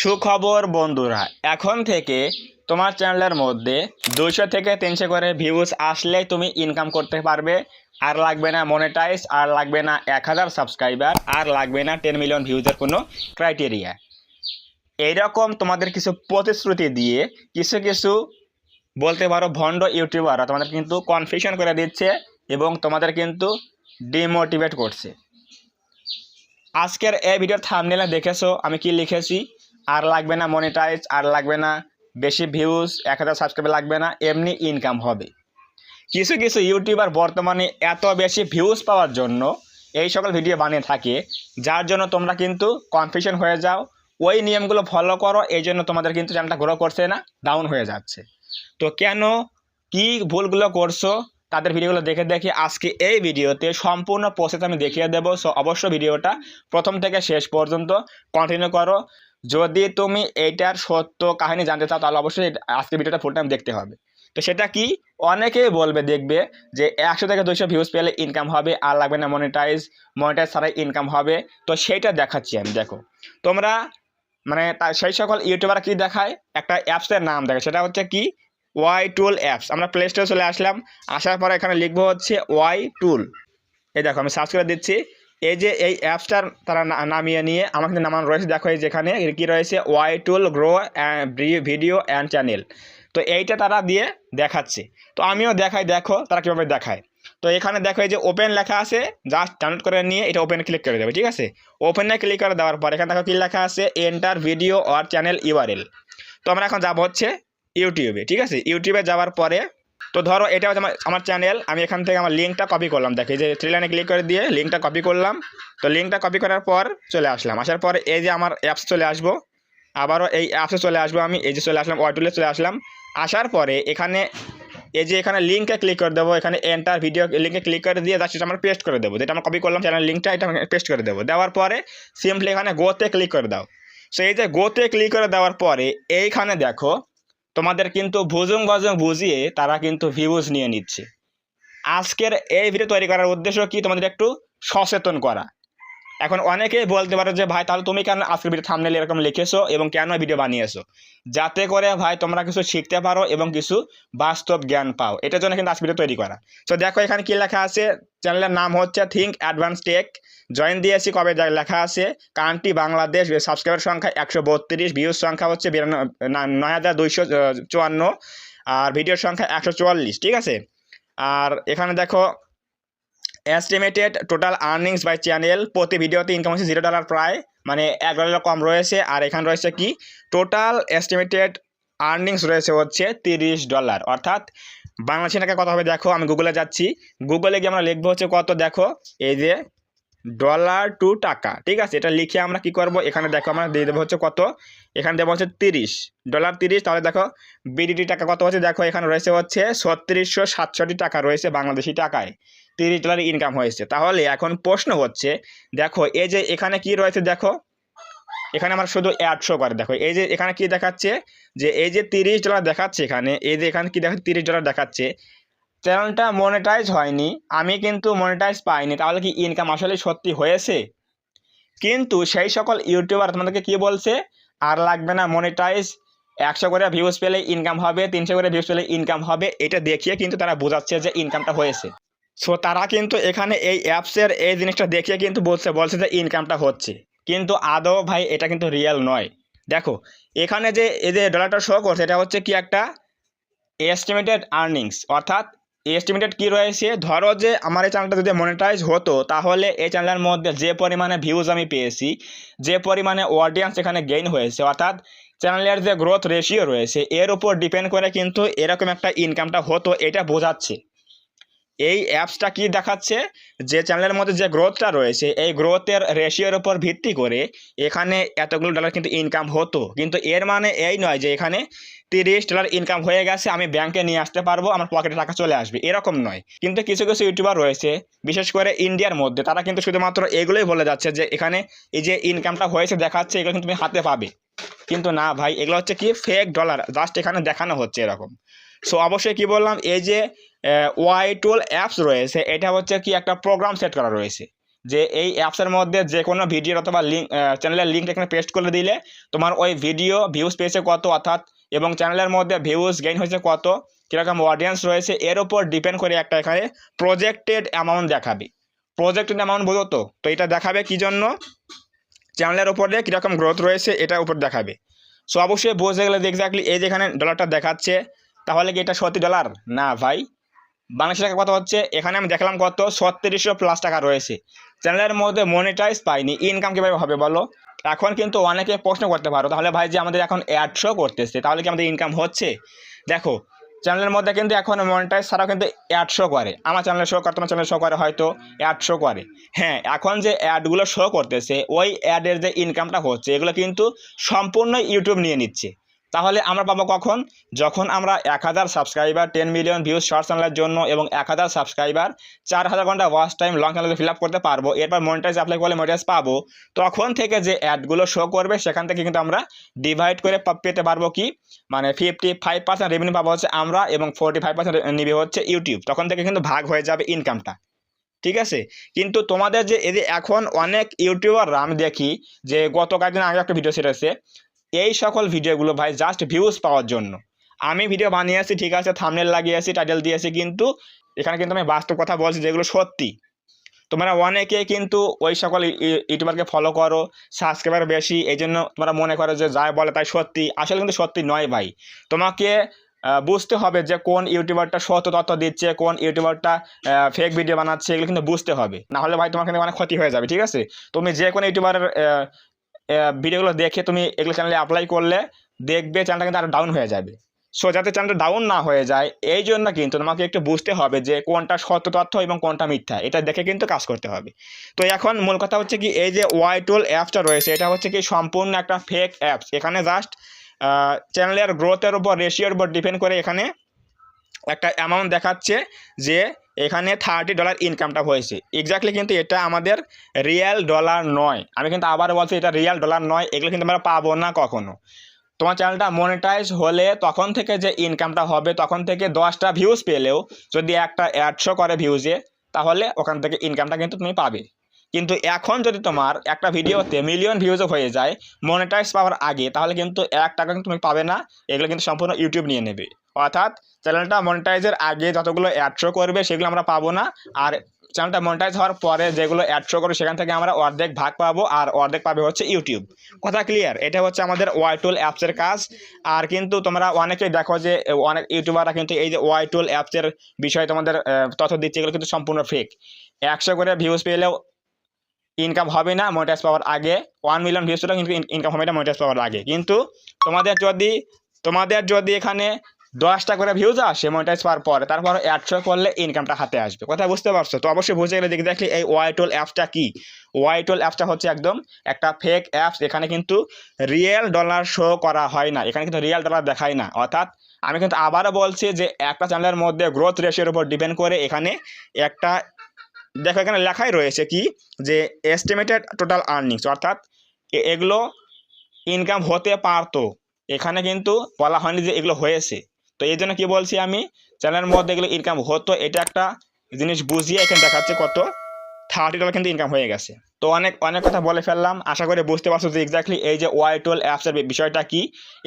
সুখবর বন্ধুরা, এখন থেকে তোমার চ্যানেলের মধ্যে দুশো থেকে তিনশো করে ভিউজ আসলে তুমি ইনকাম করতে পারবে। আর লাগবে না মনিটাইজ আর লাগবে না এক হাজার সাবস্ক্রাইবার আর লাগবে না টেন মিলিয়ন ভিউজের কোনো ক্রাইটেরিয়া এইরকম তোমাদের কিছু প্রতিশ্রুতি দিয়ে কিছু কিছু বলতে পারো ভণ্ড ইউটিউবাররা তোমাদের কিন্তু কনফিউশন করে দিচ্ছে এবং তোমাদের কিন্তু ডিমোটিভেট করছে। আজকের এই ভিডিওর থামনেলে দেখেছ, আমি কি লিখেছি? আর লাগবে না মনিটাইজ আর লাগবে না বেশি ভিউজ এক হাজার সাবস্ক্রাইবার লাগবে না, এমনি ইনকাম হবে। কিছু কিছু ইউটিউবার বর্তমানে এত বেশি ভিউজ পাওয়ার জন্য এই সকল ভিডিও বানিয়ে থাকে, যার জন্য তোমরা কিন্তু কনফিউশন হয়ে যাও, ওই নিয়মগুলো ফলো করো, এই জন্য তোমাদের কিন্তু চ্যানেলটা গ্রো করছে না ডাউন হয়ে যাচ্ছে। তো কেন কি ভুলগুলো করছ, তাদের ভিডিওগুলো দেখে দেখে আজকে এই ভিডিওতে সম্পূর্ণ প্রসেস আমি দেখিয়ে দেবো। সো অবশ্যই ভিডিওটা প্রথম থেকে শেষ পর্যন্ত কন্টিনিউ করো। যদি তুমি এইটার সত্য কাহিনী জানতে চাও, তাহলে অবশ্যই আজকে ভিডিওটা ফুল টাইম দেখতে হবে। তো সেটা কি? অনেকেই বলবে, দেখবে যে একশো থেকে দুশো ভিউজ পেলে ইনকাম হবে, আর লাগবে না মনিটাইজ মনিটাইজ ছাড়াই ইনকাম হবে। তো সেইটা দেখাচ্ছি আমি, দেখো। তোমরা মানে সেই সকল ইউটিউবার কি দেখায়? একটা অ্যাপসের নাম দেখায়, সেটা হচ্ছে কি? ওয়াই টুল অ্যাপস আমরা প্লে স্টোরে চলে আসলাম, আসার পরে এখানে লিখব হচ্ছে ওয়াই টুল এই দেখো, আমি সার্চ করে দিচ্ছি। এই যে এই অ্যাপসটার তারা নামিয়ে নিয়ে আমার কিন্তু নামানো রয়েছে। দেখো যেখানে কি রয়েছে Y tool grow video and channel তো এইটা তারা দিয়ে দেখাচ্ছে। তো আমিও দেখাই, দেখো তারা কীভাবে দেখায়। তো এখানে দেখো এই যে ওপেন লেখা আছে জাস্ট ডাউনলোড করে নিয়ে এটা ওপেনে ক্লিক করে দেবে, ঠিক আছে? ওপেনে ক্লিক করে দেওয়ার পর এখানে দেখো কি লেখা আছে enter video or channel URL তো আমরা এখন যাব হচ্ছে ইউটিউবে ঠিক আছে? ইউটিউবে যাওয়ার পরে তো ধরো এটা হচ্ছে আমার আমার চ্যানেল আমি এখান থেকে আমার লিঙ্কটা কপি করলাম। দেখো, এই যে থ্রি লাইনে ক্লিক করে দিয়ে লিঙ্কটা কপি করলাম। তো লিঙ্কটা কপি করার পর চলে আসলাম। আসার পর এই যে আমার অ্যাপস চলে আসব, আবারও এই অ্যাপসে চলে আসব আমি, এই যে চলে আসলাম ওয়াটুলে চলে আসলাম। আসার পরে এখানে, এই যে এখানে লিঙ্কে ক্লিক করে দেবো, এখানে এন্টার ভিডিও লিঙ্কে ক্লিক করে দিয়ে জাস্ট আমরা পেস্ট করে দেবো। যেটা আমরা কপি করলাম চ্যানেল লিঙ্কটা এটা পেস্ট করে দেবো। দেওয়ার পরে সিম্পলি এখানে গোতে ক্লিক করে দাও। সো এই যে গোতে ক্লিক করে দেওয়ার পরে এইখানে দেখো তোমাদের কিন্তু ভুজুং ভজুং বুঝিয়ে তারা কিন্তু ভিউজ নিয়ে নিচ্ছে। আজকের এই ভিডিও তৈরি করার উদ্দেশ্য কি? তোমাদের একটু সচেতন করা। এখন অনেকেই বলতে পারো যে, ভাই, তাহলে তুমি কেন আজকের ভিডিও থামনেল এরকম লিখেছো এবং কেন ভিডিও বানিয়েছো? যাতে করে, ভাই, তোমরা কিছু শিখতে পারো এবং কিছু বাস্তব জ্ঞান পাও। এটার জন্য কিন্তু আজকে ভিডিও তৈরি করা। তো দেখো, এখানে কি লেখা আছে? চ্যানেলের নাম হচ্ছে থিঙ্ক অ্যাডভান্স টেক জয়েন দিয়েছি কবে? লেখা আছে, কান্ট্রি বাংলাদেশ সাবস্ক্রাইবার সংখ্যা একশো বত্রিশ ভিউজ সংখ্যা হচ্ছে নয় হাজার দুইশো চুয়ান্ন, আর ভিডিওর সংখ্যা একশো চুয়াল্লিশ। ঠিক আছে? আর এখানে দেখো estimated total earnings by channel প্রতি ভিডিওতে ইনকাম হচ্ছে জিরো ডলার প্রায় মানে এক ডলার কম রয়েছে, আর এখানে রয়েছে কি? টোটাল এস্টিমেটেড আর্নিংস রয়েছে হচ্ছে তিরিশ ডলার অর্থাৎ বাংলাদেশি টাকা কত হবে দেখো, আমি গুগলে যাচ্ছি। গুগলে গিয়ে আমরা লিখব হচ্ছে কত দেখো, এই যে ডলার টু টাকা, ঠিক আছে? এটা লিখে আমরা কি করব? এখানে দেখো আমরা দিয়ে দেবো হচ্ছে কত? এখানে দেবো হচ্ছে তিরিশ। ডলার তিরিশ, তাহলে দেখো বিডিটি টাকা কত হচ্ছে? দেখো, এখানে রয়েছে হচ্ছে ছত্রিশশো সাতষট্টি টাকা রয়েছে বাংলাদেশি টাকায়। তিরিশ ডলার ইনকাম হয়েছে। তাহলে এখন প্রশ্ন হচ্ছে, দেখো, এই যে এখানে কি রয়েছে দেখো? এখানে আমার শুধু অ্যাড শো করে, দেখো, এই যে এখানে কি দেখাচ্ছে? যে এই যে তিরিশ ডলার দেখাচ্ছে এখানে, এই যে এখানে কি দেখাচ্ছে তিরিশ ডলার দেখাচ্ছে। চ্যানেলটা মনিটাইজ হয়নি, আমি কিন্তু মনিটাইজ পাইনি, তাহলে কি ইনকাম আসলে সত্যি হয়েছে? কিন্তু সেই সকল ইউটিউবার তোমাদেরকে কি বলছে? আর লাগবে না মনিটাইজ একশো করে ভিউজ পেলে ইনকাম হবে, তিনশো করে ভিউজ পেলে ইনকাম হবে, এটা দেখিয়ে কিন্তু তারা বোঝাচ্ছে যে ইনকামটা হয়েছে। সো তারা কিন্তু এখানে এই অ্যাপসের এই জিনিসটা দেখিয়ে কিন্তু বলছে বলছে যে ইনকামটা হচ্ছে। কিন্তু আদৌ ভাই এটা কিন্তু রিয়েল নয়। দেখো, এখানে যে, এই যে ডলারটা শো করছে, এটা হচ্ছে কি একটা এস্টিমেটেড আর্নিংস অর্থাৎ এস্টিমেটেড কি রয়েছে? ধরো যে আমার এই চ্যানেলটা যদি মনিটাইজ হতো, তাহলে এই চ্যানেলের মধ্যে যে পরিমাণে ভিউজ আমি পেয়েছি, যে পরিমাণে অডিয়েন্স এখানে গেইন হয়েছে, অর্থাৎ চ্যানেলের যে গ্রোথ রেশিও রয়েছে, এর উপর ডিপেন্ড করে কিন্তু এরকম একটা ইনকামটা হতো, এটা বোঝাচ্ছে। এই অ্যাপসটা কি দেখাচ্ছে? যে চ্যানেলের মধ্যে যে গ্রোথটা রয়েছে, এই গ্রোথের রেশিওর উপর ভিত্তি করে এখানে এতগুলো ডলার কিন্তু ইনকাম হতো। কিন্তু এর মানে এই নয় যে এখানে তিরিশ ডলার ইনকাম হয়ে গেছে, আমি ব্যাংকে নিয়ে আসতে পারব, আমার পকেটে টাকা চলে আসবে। এরকম নয়। কিন্তু কিছু কিছু ইউটিউবার রয়েছে, বিশেষ করে ইন্ডিয়ার মধ্যে, তারা কিন্তু শুধুমাত্র এগুলোই বলে যাচ্ছে যে এখানে এই যে ইনকামটা হয়েছে, দেখাচ্ছে, এগুলো কিন্তু তুমি হাতে পাবে। কিন্তু না ভাই, এগুলো হচ্ছে কি ফেক ডলার জাস্ট এখানে দেখানো হচ্ছে এরকম। সো অবশ্যই কি বললাম, এই যে ওয়াই টুল অ্যাপস রয়েছে, এটা হচ্ছে কি একটা প্রোগ্রাম সেট করা রয়েছে, যে এই অ্যাপসের মধ্যে যে কোনো ভিডিও অথবা লিঙ্ক চ্যানেলের লিঙ্ক এখানে পেস্ট করে দিলে তোমার ওই ভিডিও ভিউজ পেয়েছে কত অর্থাৎ, এবং চ্যানেলের মধ্যে ভিউজ গেইন হয়েছে কত, কীরকম অডিয়েন্স রয়েছে, এর উপর ডিপেন্ড করে একটা এখানে প্রজেক্টেড অ্যামাউন্ট দেখাবে। প্রজেক্টেড অ্যামাউন্ট বোঝো তো? তো এটা দেখাবে কী জন্য? চ্যানেলের উপরে কীরকম গ্রোথ রয়েছে এটার উপর দেখাবে। সো অবশ্যই বুঝতে গেলে এক্স্যাক্টলি এই যেখানে ডলারটা দেখাচ্ছে, তাহলে কি এটা সত্যি ডলার না ভাই। বাংলাদেশ টাকা কত হচ্ছে? এখানে আমি দেখলাম কত? ছত্রিশশো প্লাস টাকা রয়েছে। চ্যানেলের মধ্যে মনিটাইজ পাইনি। ইনকাম কীভাবে হবে বলো? এখন কিন্তু অনেকে প্রশ্ন করতে পারো, তাহলে ভাই যে আমাদের এখন অ্যাড শো করতেছে, তাহলে কি আমাদের ইনকাম হচ্ছে? দেখো, চ্যানেলের মধ্যে কিন্তু এখন মনিটাইজ ছাড়াও কিন্তু অ্যাড শো করে। আমার চ্যানেলে শো করে, তোমার চ্যানেলে শো করে হয়তো অ্যাড শো করে। হ্যাঁ এখন যে অ্যাডগুলো শো করতেছে, ওই অ্যাডের যে ইনকামটা হচ্ছে, এগুলো কিন্তু সম্পূর্ণ ইউটিউব নিয়ে নিচ্ছে। তাহলে আমরা পাবো কখন? যখন আমরা এক হাজার subscriber ten million views short চ্যানেলের জন্য এবং এক হাজার সাবস্ক্রাইবার চার হাজার ঘণ্টা ওয়াচ টাইম লং চ্যানেলে ফিল আপ করতে পারব, এরপর মনিটাইজ অ্যাপ্লাই করলে মনিটাইজ পাবো, তখন থেকে যে অ্যাডগুলো শো করবে, সেখান থেকে কিন্তু আমরা ডিভাইড করে পেতে পারব কি? মানে ফিফটি ফাইভ পার্সেন্ট রেভিনিউ পাবো হচ্ছে আমরা এবং ফোর্টি ফাইভ পার্সেন্ট নিবে হচ্ছে ইউটিউব তখন থেকে কিন্তু ভাগ হয়ে যাবে ইনকামটা ঠিক আছে? কিন্তু তোমাদের যে এখন অনেক ইউটিউবাররা আমি দেখি, যে গত কয়েকদিন আগে একটা ভিডিও সেরেছে এই সকল ভিডিওগুলো ভাই জাস্ট ভিউজ পাওয়ার জন্য। আমি ভিডিও বানিয়েছি ঠিক আছে থামনেল লাগিয়েছি টাইটেল দিয়েছি কিন্তু এখানে কিন্তু আমি বাস্তব কথা বলছি যেগুলো সত্যি। তোমরা অনেকে কিন্তু ওই সকল ইউটিউবারকে ফলো করো সাবস্ক্রাইবার বেশি এই জন্য তোমরা মনে করো যে যাই বলে তাই সত্যি। আসলে কিন্তু সত্যি নয় ভাই। তোমাকে বুঝতে হবে যে কোন ইউটিউবারটা সত্য তথ্য দিচ্ছে, কোন ইউটিউবারটা ফেক ভিডিও বানাচ্ছে, এগুলো কিন্তু বুঝতে হবে। না হলে ভাই তোমার কিন্তু অনেক ক্ষতি হয়ে যাবে, ঠিক আছে? তুমি যে কোনো ইউটিউবারের ভিডিওগুলো দেখে তুমি এগুলো চ্যানেলে অ্যাপ্লাই করলে দেখবে চ্যানেলটা কিন্তু আরও ডাউন হয়ে যাবে। সো যাতে চ্যানেলটা ডাউন না হয়ে যায়, এই জন্য কিন্তু তোমাকে একটু বুঝতে হবে যে কোনটা সত্য তথ্য এবং কোনটা মিথ্যা, এটা দেখে কিন্তু কাজ করতে হবে। তো এখন মূল কথা হচ্ছে কি, এই যে ওয়াইটুল অ্যাপসটা রয়েছে, এটা হচ্ছে কি সম্পূর্ণ একটা ফেক অ্যাপস এখানে জাস্ট চ্যানেলের গ্রোথের উপর রেশিওর উপর ডিপেন্ড করে এখানে একটা অ্যামাউন্ট দেখাচ্ছে যে এখানে থার্টি ডলার ইনকামটা হয়েছে। এক্স্যাক্টলি কিন্তু এটা আমাদের রিয়েল ডলার নয়। আমি কিন্তু আবার বলছি, এটা রিয়েল ডলার নয়, এগুলো কিন্তু আমরা পাবো না কখনো। তোমার চ্যানেলটা মনিটাইজ হলে তখন থেকে যে ইনকামটা হবে, তখন থেকে দশটা ভিউজ পেলেও যদি একটা অ্যাডশো করে ভিউজে তাহলে ওখান থেকে ইনকামটা কিন্তু তুমি পাবে। কিন্তু এখন যদি তোমার একটা ভিডিওতে মিলিয়ন ভিউজও হয়ে যায় মনিটাইজ পাওয়ার আগে, তাহলে কিন্তু এক টাকা তুমি পাবে না, এগুলো কিন্তু সম্পূর্ণ ইউটিউব নিয়ে নেবে। অর্থাৎ চ্যানেলটা মনিটাইজের আগে যতগুলো অ্যাড শো করবে সেগুলো আমরা পাবো না। আর চ্যানেলটা মনিটাইজ হওয়ার পরে যেগুলো অ্যাড শো করবে সেখান থেকে আমরা অর্ধেক ভাগ পাবো আর অর্ধেক পাবে হচ্ছে ইউটিউব কথা ক্লিয়ার এটা হচ্ছে আমাদের ওয়াইটুল অ্যাপসের কাজ। আর কিন্তু তোমরা অনেকেই দেখো যে অনেক ইউটিউবাররা কিন্তু এই যে ওয়াইটুল অ্যাপসের বিষয়ে তোমাদের তথ্য দিচ্ছে, এগুলো কিন্তু সম্পূর্ণ ফেক একশো করে ভিউজ পেলেও ইনকাম হবে না মনিটাইজ পাওয়ার আগে। ওয়ান মিলিয়ন ভিউজ পেলেও কিন্তু ইনকাম হবে না মনিটাইজ পাওয়ার আগে। কিন্তু তোমাদের যদি তোমাদের যদি এখানে দশটা করে ভিউজ আসে মনিটাইজ পাওয়ার পরে, তারপর একশো করলে ইনকামটা হাতে আসবে। কথা বুঝতে পারছ? তো অবশ্যই বুঝে গেলে দেখে দেখলে এই ওয়াইটোল অ্যাপসটা কি? ওয়াইটোল অ্যাপসটা হচ্ছে একদম একটা ফেক অ্যাপস এখানে কিন্তু রিয়েল ডলার শো করা হয় না। এখানে কিন্তু রিয়েল ডলার দেখায় না। অর্থাৎ আমি কিন্তু আবারও বলছি যে একটা চ্যানেলের মধ্যে গ্রোথ রেশিওর উপর ডিপেন্ড করে এখানে একটা, দেখো এখানে লেখাই রয়েছে কি? যে এস্টিমেটেড টোটাল আর্নিংস অর্থাৎ এগুলো ইনকাম হতে পারতো। এখানে কিন্তু বলা হয়নি যে এগুলো হয়েছে। তো এই জন্য কি বলছি আমি? চ্যানেলের মধ্যে এগুলো ইনকাম হতো, এটা একটা জিনিস বুঝিয়ে এখানে দেখাচ্ছে কত? থার্টি ডলার কিন্তু ইনকাম হয়ে গেছে। তো অনেক অনেক কথা বলে ফেললাম, আশা করি বুঝতে পারছ যে এক্স্যাক্টলি এই যে ওয়াইটোল অ্যাপসের বিষয়টা কি?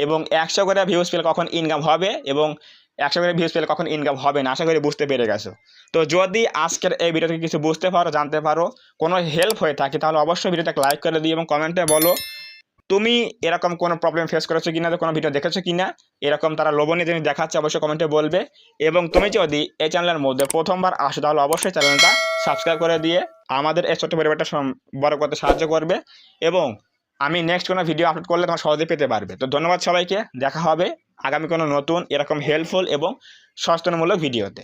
এবং একশো করে ভিউজ পেলে কখন ইনকাম হবে এবং একশো করে ভিউজ পেলে কখন ইনকাম হবে না? আশা করি বুঝতে পেরে গেছো। তো যদি আজকের এই ভিডিও থেকে কিছু বুঝতে পারো, জানতে পারো, কোনো হেল্প হয়ে থাকে, তাহলে অবশ্যই ভিডিওটাকে লাইক করে দিই এবং কমেন্টে বলো তুমি এরকম কোনো প্রবলেম ফেস করেছ কিনা কোনো ভিডিও দেখেছ কিনা, এরকম তারা লোভনীয় জিনিস দেখাচ্ছে, অবশ্যই কমেন্টে বলবে। এবং তুমি যদি এই চ্যানেলের মধ্যে প্রথমবার আসো, তাহলে অবশ্যই চ্যানেলটা সাবস্ক্রাইব করে দিয়ে আমাদের এই ছোট্ট পরিবারটা বড় করতে সাহায্য করবে এবং আমি নেক্সট কোনো ভিডিও আপলোড করলে তোমার সহজে পেতে পারবে। তো ধন্যবাদ সবাইকে, দেখা হবে আগামী কোনো নতুন এরকম হেল্পফুল এবং সচেতনমূলক ভিডিওতে